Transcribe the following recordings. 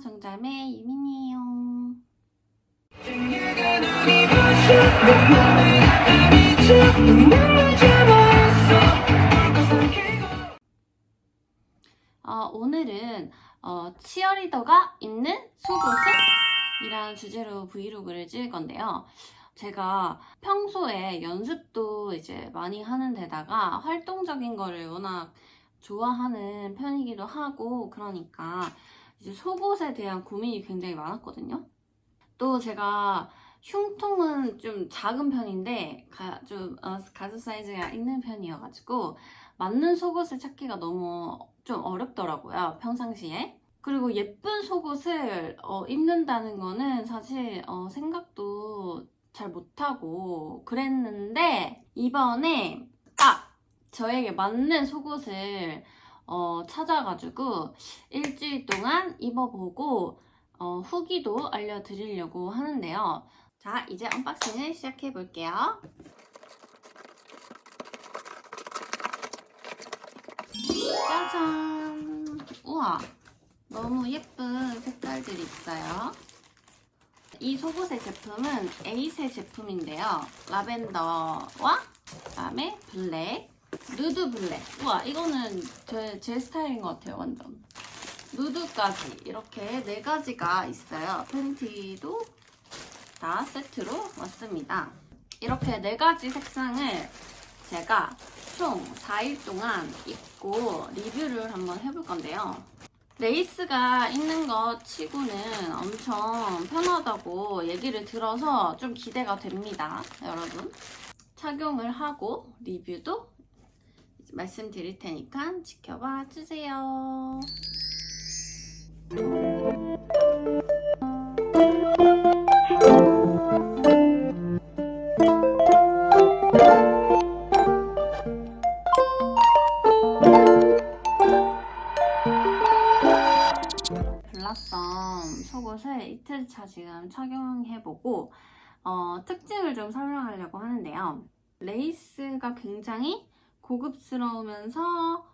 정자매 유민이에요. 어, 오늘은 어, 치어리더가 입는 속옷을 이라는 주제로 브이로그를 찍을 건데요. 제가 평소에 연습도 이제 많이 하는 데다가 활동적인 거를 워낙 좋아하는 편이기도 하고 그러니까 이제 속옷에 대한 고민이 굉장히 많았거든요. 또 제가 흉통은 좀 작은 편인데 가, 좀 어, 가슴 사이즈가 있는 편이어가지고 맞는 속옷을 찾기가 너무 좀 어렵더라고요 평상시에 그리고 예쁜 속옷을 어, 입는다는 거는 사실 어, 생각도 잘 못하고 그랬는데 이번에 딱 저에게 맞는 속옷을 어, 찾아가지고 일주일 동안 입어보고 어, 후기도 알려드리려고 하는데요. 자, 이제 언박싱을 시작해 볼게요. 짜잔! 우와! 너무 예쁜 색깔들이 있어요. 이 속옷의 제품은 에이세 제품인데요. 라벤더와 그다음에 블랙, 누드 블랙. 우와, 이거는 제, 제 스타일인 것 같아요, 완전. 누드까지 이렇게 네 가지가 있어요. 팬티도 다 세트로 왔습니다. 이렇게 네 가지 색상을 제가 총 4일 동안 입고 리뷰를 한번 해볼 건데요. 레이스가 있는 것 치고는 엄청 편하다고 얘기를 들어서 좀 기대가 됩니다. 여러분. 착용을 하고 리뷰도 말씀드릴 테니까 지켜봐 주세요. 블라썸 속옷을 이틀차 지금 착용해보고 어, 특징을 좀 설명하려고 하는데요. 레이스가 굉장히 고급스러우면서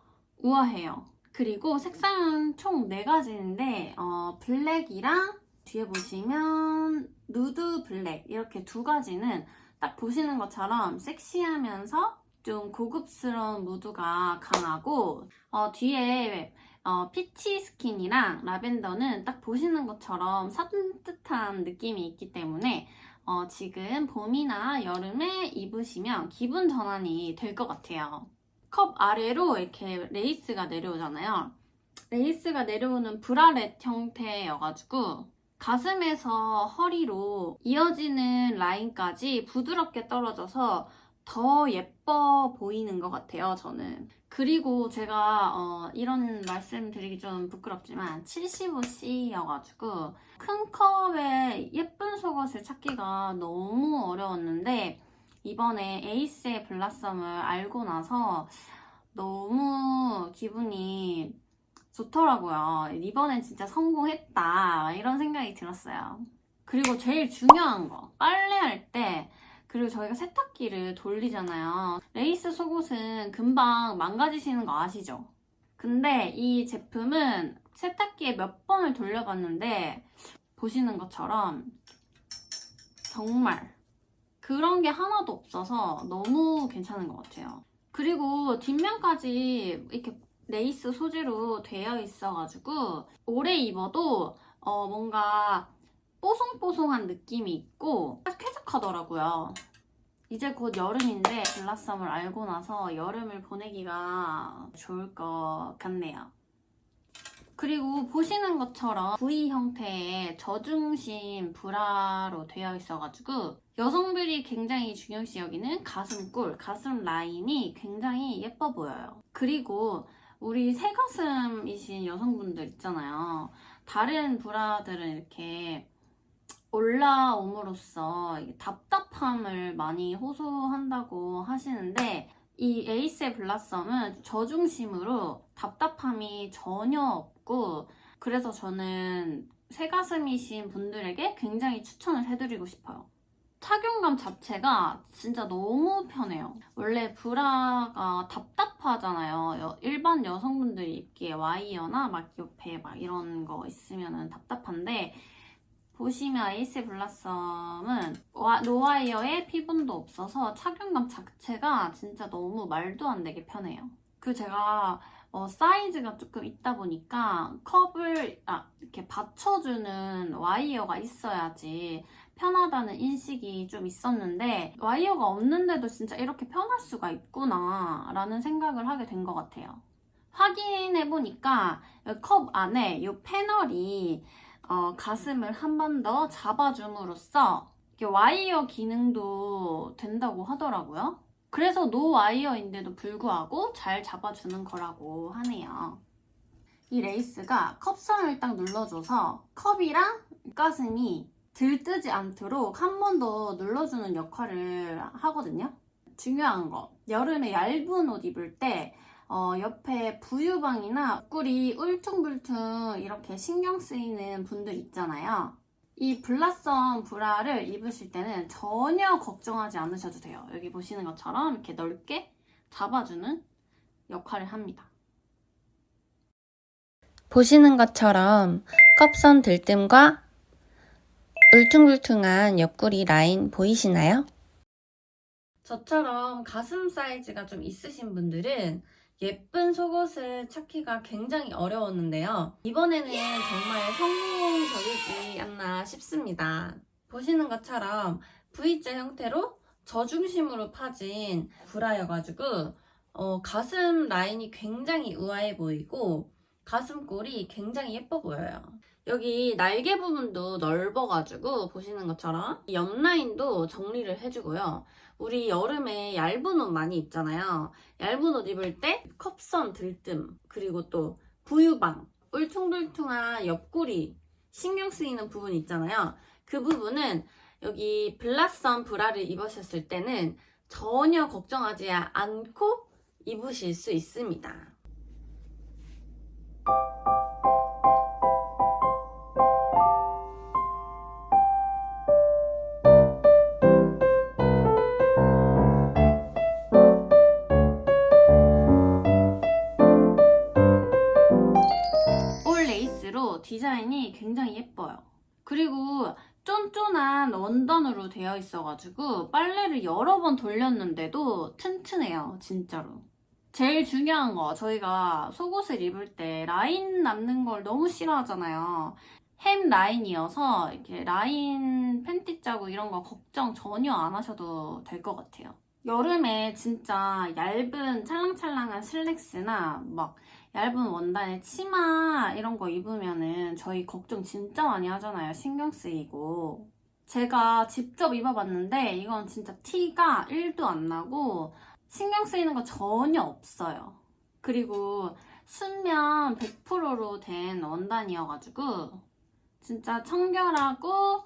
우아해요. 그리고 색상은 총 4가지인데 어, 블랙이랑 뒤에 보시면 누드 블랙 이렇게 두 가지는 딱 보시는 것처럼 섹시하면서 좀 고급스러운 무드가 강하고 어, 뒤에 어, 피치 스킨이랑 라벤더는 딱 보시는 것처럼 산뜻한 느낌이 있기 때문에 어, 지금 봄이나 여름에 입으시면 기분 전환이 될 것 같아요. 컵 아래로 이렇게 레이스가 내려오잖아요. 레이스가 내려오는 브라렛 형태여가지고 가슴에서 허리로 이어지는 라인까지 부드럽게 떨어져서 더 예뻐 보이는 것 같아요, 저는. 그리고 제가 어, 이런 말씀 드리기 좀 부끄럽지만 75C여가지고 큰 컵에 예쁜 속옷을 찾기가 너무 어려웠는데 이번에 에이스의 블라썸을 알고 나서 너무 기분이 좋더라고요. 이번엔 진짜 성공했다. 이런 생각이 들었어요. 그리고 제일 중요한 거. 빨래할 때 그리고 저희가 세탁기를 돌리잖아요. 레이스 속옷은 금방 망가지시는 거 아시죠? 근데 이 제품은 세탁기에 몇 번을 돌려봤는데 보시는 것처럼 정말 그런 게 하나도 없어서 너무 괜찮은 것 같아요. 그리고 뒷면까지 이렇게 레이스 소재로 되어 있어가지고 오래 입어도 어, 뭔가 뽀송뽀송한 느낌이 있고 쾌적하더라고요. 이제 곧 여름인데 블라썸을 알고 나서 여름을 보내기가 좋을 것 같네요. 그리고 보시는 것처럼 V 형태의 저중심 브라로 되어 있어가지고 여성들이 굉장히 중요시 여기는 가슴골, 가슴 라인이 굉장히 예뻐 보여요. 그리고 우리 새가슴이신 여성분들 있잖아요. 다른 브라들은 이렇게 올라옴으로써 답답함을 많이 호소한다고 하시는데 이 에이스의 블라썸은 저중심으로 답답함이 전혀 없고 그래서 저는 새가슴이신 분들에게 굉장히 추천을 해드리고 싶어요. 착용감 자체가 진짜 너무 편해요. 원래 브라가 답답하잖아요. 여- 일반 여성분들이 입기에 와이어나 막 옆에 막 이런 거 있으면 답답한데 보시면 에이스 블라썸은 와- 노와이어에 피분도 없어서 착용감 자체가 진짜 너무 말도 안 되게 편해요. 그리고 제가 어, 사이즈가 조금 있다 보니까 컵을 아, 이렇게 받쳐주는 와이어가 있어야지 편하다는 인식이 좀 있었는데 와이어가 없는데도 진짜 이렇게 편할 수가 있구나 라는 생각을 하게 된 것 같아요. 확인해 보니까 컵 안에 이 패널이 어, 가슴을 한 번 더 잡아줌으로써 와이어 기능도 된다고 하더라고요. 그래서 노 와이어인데도 불구하고 잘 잡아주는 거라고 하네요. 이 레이스가 컵선을 딱 눌러줘서 컵이랑 가슴이 들뜨지 않도록 한 번 더 눌러주는 역할을 하거든요. 중요한 거. 여름에 얇은 옷 입을 때 어, 옆에 부유방이나 꿀이 울퉁불퉁 이렇게 신경 쓰이는 분들 있잖아요. 이 블라썸 브라를 입으실 때는 전혀 걱정하지 않으셔도 돼요. 여기 보시는 것처럼 이렇게 넓게 잡아주는 역할을 합니다. 보시는 것처럼 컵선 들뜸과 울퉁불퉁한 옆구리 라인 보이시나요? 저처럼 가슴 사이즈가 좀 있으신 분들은 예쁜 속옷을 찾기가 굉장히 어려웠는데요. 이번에는 정말 성공적이지 않나 싶습니다. 보시는 것처럼 V자 형태로 저중심으로 파진 브라여가지고 어, 가슴 라인이 굉장히 우아해 보이고 가슴골이 굉장히 예뻐 보여요. 여기 날개 부분도 넓어가지고 보시는 것처럼 옆 라인도 정리를 해주고요. 우리 여름에 얇은 옷 많이 입잖아요. 얇은 옷 입을 때 컵선 들뜸 그리고 또 부유방 울퉁불퉁한 옆구리 신경 쓰이는 부분 있잖아요. 그 부분은 여기 블라썸 브라를 입으셨을 때는 전혀 걱정하지 않고 입으실 수 있습니다. 디자인이 굉장히 예뻐요. 그리고 쫀쫀한 원단으로 되어 있어가지고 빨래를 여러 번 돌렸는데도 튼튼해요, 진짜로. 제일 중요한 거, 저희가 속옷을 입을 때 라인 남는 걸 너무 싫어하잖아요. 햄 라인이어서 이렇게 라인 팬티 짜고 이런 거 걱정 전혀 안 하셔도 될 것 같아요. 여름에 진짜 얇은 찰랑찰랑한 슬랙스나 막 얇은 원단의 치마 이런 거 입으면은 저희 걱정 진짜 많이 하잖아요. 신경 쓰이고. 제가 직접 입어봤는데 이건 진짜 티가 1도 안 나고 신경 쓰이는 거 전혀 없어요. 그리고 순면 100%로 된 원단이어가지고 진짜 청결하고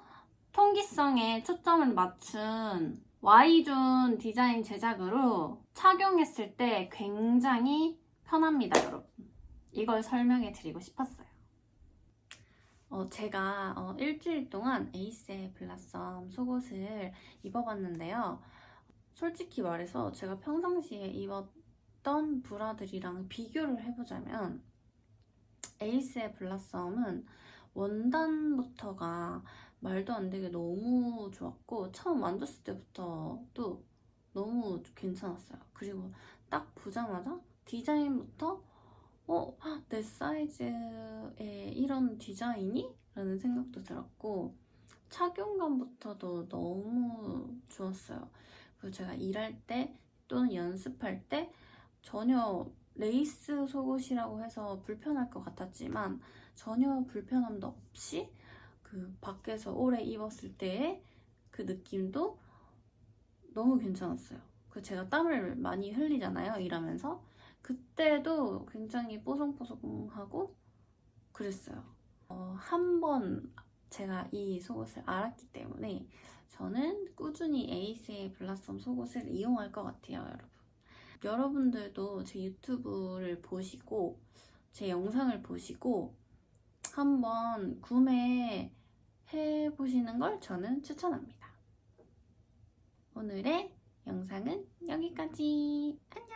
통기성에 초점을 맞춘 Y존 디자인 제작으로 착용했을 때 굉장히 편합니다, 여러분. 이걸 설명해 드리고 싶었어요. 어, 제가 어, 일주일 동안 에이스의 블라썸 속옷을 입어봤는데요. 솔직히 말해서 제가 평상시에 입었던 브라들이랑 비교를 해보자면 에이스의 블라썸은 원단부터가 말도 안 되게 너무 좋았고 처음 만졌을 때부터도 너무 괜찮았어요. 그리고 딱 보자마자 디자인부터 어, 내 사이즈에 이런 디자인이? 라는 생각도 들었고 착용감부터도 너무 좋았어요. 그리고 제가 일할 때 또는 연습할 때 전혀 레이스 속옷이라고 해서 불편할 것 같았지만 전혀 불편함도 없이 그 밖에서 오래 입었을 때의 그 느낌도 너무 괜찮았어요. 그 제가 땀을 많이 흘리잖아요, 일하면서. 그때도 굉장히 뽀송뽀송하고 그랬어요. 어, 한 번 제가 이 속옷을 알았기 때문에 저는 꾸준히 에이스의 블라썸 속옷을 이용할 것 같아요, 여러분. 여러분들도 제 유튜브를 보시고 제 영상을 보시고 한번 구매해 보시는 걸 저는 추천합니다. 오늘의 영상은 여기까지. 안녕!